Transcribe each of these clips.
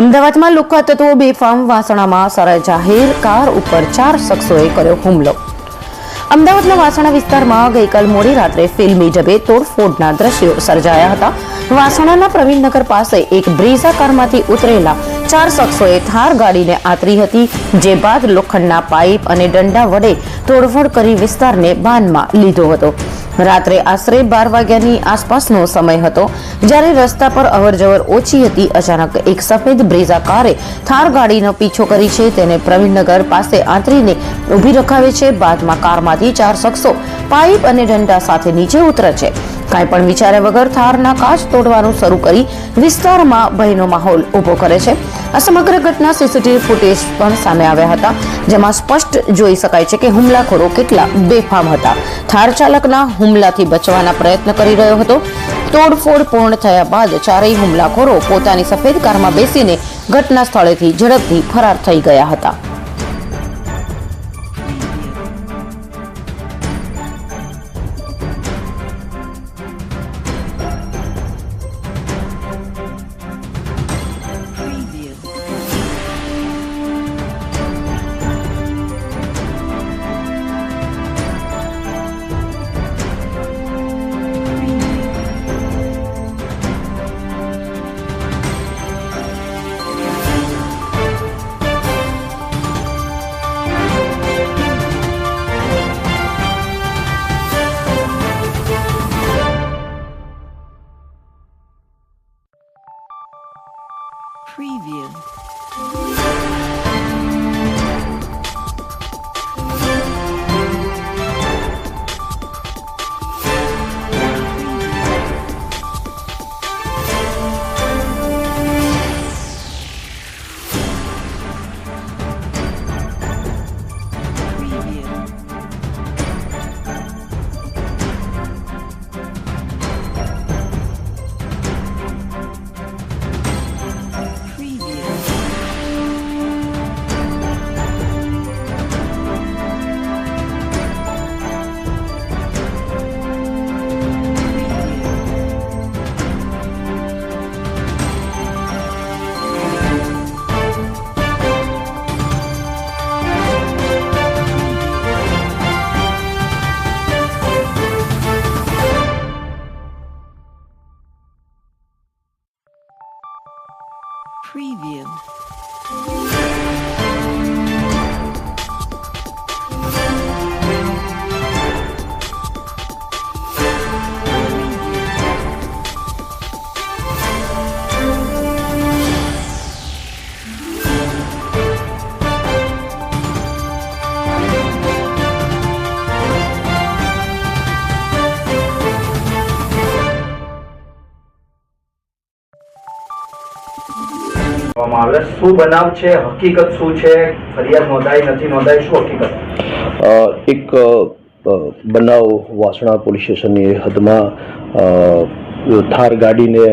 અમદાવાદમાં લુખ્ખા બેફામ વાસણામાં સરાય જાહેર કાર ઉપર ચાર શખ્સોએ કર્યો હુમલો. અમદાવાદના વાસણા વિસ્તારમાં ગઈકાલ મોડી રાત્રે ફિલ્મી ઢબે તોડફોડના દ્રશ્યો સર્જાયા હતા. વાસણાના પ્રવીણનગર પાસે એક બ્રીઝા કારમાંથી ઉતરેલા ચાર શખ્સોએ થાર ગાડીને આતરી હતી, જે બાદ લોખંડના પાઇપ અને દંડા વડે તોડફોડ કરી વિસ્તારને બાનમાં લીધો હતો. રાત્રે આશરે બાર વાગ્યાની આસપાસનો સમય હતો, જ્યારે રસ્તા પર અવરજવર ઓછી હતી. અચાનક એક સફેદ બ્રેઝા કારે થાર ગાડીનો પીછો કરી છે. તેને પ્રવીણનગર પાસે આંતરીને ઊભી રખાવે છે. બાદમાં કારમાંથી ચાર શખ્સો પાઇપ અને ડંડા સાથે નીચે ઉતરે છે. કાંઈ પણ વિચારે વગર થારના કાચ તોડવાનું શરૂ કરી વિસ્તારમાં ભયનો માહોલ ઊભો કરે છે. આ સમગ્ર ઘટના સીસીટીવી ફૂટેજ પણ સામે આવ્યા હતા, જેમાં સ્પષ્ટ જોઈ શકાય છે કે હુમલાખોરો કેટલા બેફામ હતા. થાર ચાલકના હુમલાથી બચવાના પ્રયત્ન કરી રહ્યો હતો. તોડફોડ પૂર્ણ થયા બાદ ચારેય હુમલાખોરો પોતાની સફેદ કારમાં બેસીને ઘટના સ્થળેથી ઝડપથી ફરાર થઈ ગયા હતા. Preview. શું બનાવ છે, હકીકત શું છે? ફરિયાદ નોંધાઈ, નથી નોંધાઈ, શું હકીકત? એક બનાવ વાસણા પોલીસ સ્ટેશનની હદમાં થાર ગાડીને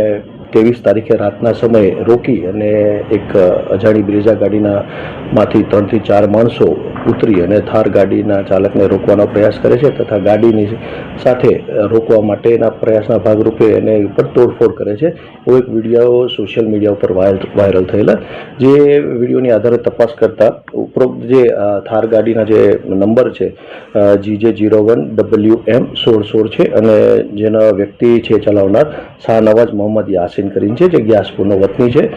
ત્રેવીસ તારીખે રાતના સમયે રોકી અને એક અજાણી બ્રેઝા ગાડીના માંથી ત્રણથી ચાર માણસો ઉતરી અને થાર ગાડીના ચાલકને રોકવાનો પ્રયાસ કરે છે તથા ગાડીની સાથે રોકવા માટેના પ્રયાસના ભાગરૂપે એને ઉપર તોડફોડ કરે છે. એવો એક વીડિયો સોશિયલ મીડિયા ઉપર વાયરલ થયેલા. જે વિડીયોની આધારે તપાસ કરતા ઉપરોક્ત જે થાર ગાડીના જે નંબર છે જી જે જીરો વન ડબલ્યુ એમ સોળ સોળ છે અને જેના વ્યક્તિ છે ચલાવનાર શાહનવાજ મોહમ્મદ યાસીન કરીને છે, જે ગ્યાસપુરનો વતની છે.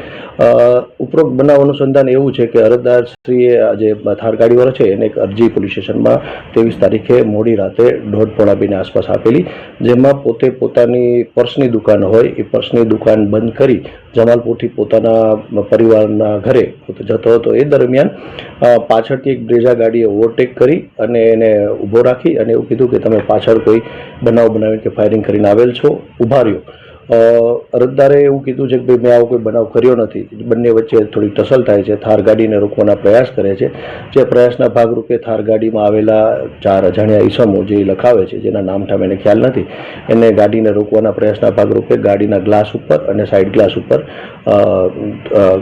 ઉપરોક્ત બનાવ અનુસંધાન એવું છે કે અરજદારશ્રીએ આ જે થાર ગાડીવાળો છે, એને એક અરજી પોલીસ સ્ટેશનમાં ત્રેવીસ તારીખે મોડી રાતે દોઢ પોણા બેની આસપાસ આપેલી, જેમાં પોતે પોતાની પર્સની દુકાન હોય, એ પર્સની દુકાન બંધ કરી જમાલપુરથી પોતાના પરિવારના ઘરે પોતે જતો હતો. એ દરમિયાન પાછળથી એક બ્રેઝા ગાડીએ ઓવરટેક કરી અને એને ઊભો રાખી અને એવું કીધું કે તમે પાછળ કોઈ બનાવ બનાવીને કે ફાયરિંગ કરીને આવેલ છો, ઊભા રહ્યો. અરજદારે એવું કીધું છે કે ભાઈ મેં આવો કોઈ બનાવ કર્યો નથી. બંને વચ્ચે થોડી ટસલ થાય છે, થાર ગાડીને રોકવાના પ્રયાસ કરે છે. જે પ્રયાસના ભાગરૂપે થાર ગાડીમાં આવેલા ચાર અજાણ્યા ઈસમો જે લખાવે છે, જેના નામ ઠામ એને ખ્યાલ નથી, એને ગાડીને રોકવાના પ્રયાસના ભાગરૂપે ગાડીના ગ્લાસ ઉપર અને સાઈડ ગ્લાસ ઉપર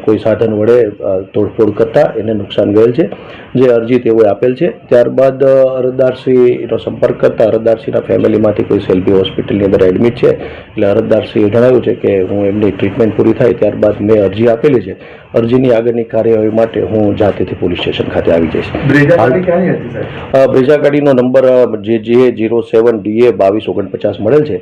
કોઈ સાધન વડે તોડફોડ કરતા એને નુકસાન ગયેલ છે. જે અરજી તેઓએ આપેલ છે. ત્યારબાદ અરજદારશ્રીનો સંપર્ક કરતા અરજદારશ્રીના ફેમિલીમાંથી કોઈ સેલ્ફી હોસ્પિટલની અંદર એડમિટ છે. એટલે અરજદારશ્રી કમિશનરશ્રીએ જણાવ્યું છે કે હું એમની ટ્રીટમેન્ટ પૂરી થાય ત્યારબાદ મેં અરજી આપેલી છે. અરજીની આગળની કાર્યવાહી માટે હું જાતેથી પોલીસ સ્ટેશન ખાતે આવી જઈશ. બ્રેજા ગાડીનો નંબર જે જે જીરો સેવન ડીએ બાવીસ ઓગણપચાસ મળેલ છે.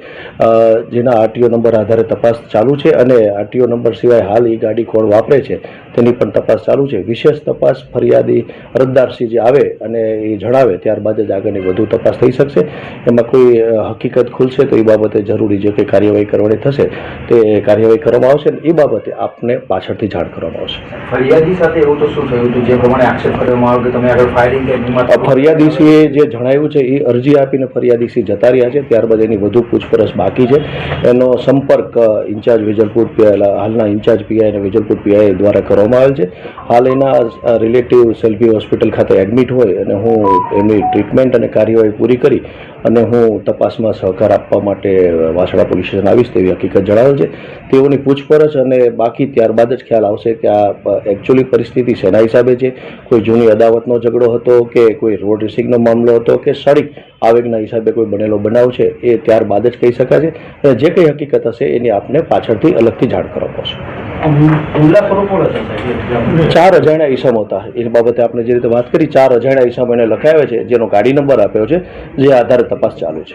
જેના આરટીઓ નંબર આધારે તપાસ ચાલુ છે અને આરટીઓ નંબર સિવાય હાલ એ ગાડી કોણ વાપરે છે તેની પણ તપાસ ચાલુ છે. વિશેષ તપાસ ફરિયાદી અરજદારશ્રી જે આવે અને એ જણાવે ત્યારબાદ જ આગળની વધુ તપાસ થઈ શકશે. એમાં કોઈ હકીકત ખુલશે તો એ બાબતે જરૂરી જે કંઈ કાર્યવાહી કરવાની થશે તે કાર્યવાહી કરવામાં આવશે એ બાબતે આપને પાછળથી જાણ કરવામાં આવશે. ફરિયાદી સાથે એવું તો શું થયું હતું? જે પ્રમાણે આક્ષેપ કરવામાં આવ્યો કે તમે આગળ ફાયરિંગ ફરિયાદીસીએ જે જણાવ્યું છે એ અરજી આપીને ફરિયાદીસી જતા રહ્યા છે. ત્યારબાદ એની વધુ પૂછપરછ બાકી છે. એનો સંપર્ક ઇન્ચાર્જ વેજલપુર પીઆઈ હાલના ઇન્ચાર્જ પીઆઈ અને વેજલપુર પીઆઈ દ્વારા કરવામાં આવેલ છે. હાલ એના રિલેટિવ સેલ્ફી હોસ્પિટલ ખાતે એડમિટ હોય અને હું એમની ટ્રીટમેન્ટ અને કાર્યવાહી પૂરી કરી અને હું તપાસમાં સહકાર આપવા માટે વાસણા પોલીસ સ્ટેશન આવીશ તેવી હકીકત જણાવેલ છે. તેઓની પૂછપરછ અને બાકી ત્યારબાદ જ ખ્યાલ આવશે કે આ એકચ્યુઅલી પરિસ્થિતિ શેના હિસાબે છે. કોઈ જૂની અદાવતનો ઝઘડો હતો કે કોઈ રોડ રેસિંગનો મામલો હતો કે ક્ષણિક આવેગના હિસાબે કોઈ બનેલો બનાવ છે એ ત્યારબાદ જ કહી શકાશે. અને જે કંઈ હકીકત હશે એની આપને પાછળથી અલગથી જાણ કરવા સાહેબ ચાર અજાણ્યા ઈસમ હતા. એ બાબતે આપણે જે રીતે વાત કરી, ચાર અજાણ્યા ઈસમ એને લખાવ્યા છે, જેનો ગાડી નંબર આપ્યો છે, જે આધારે તપાસ ચાલુ છે.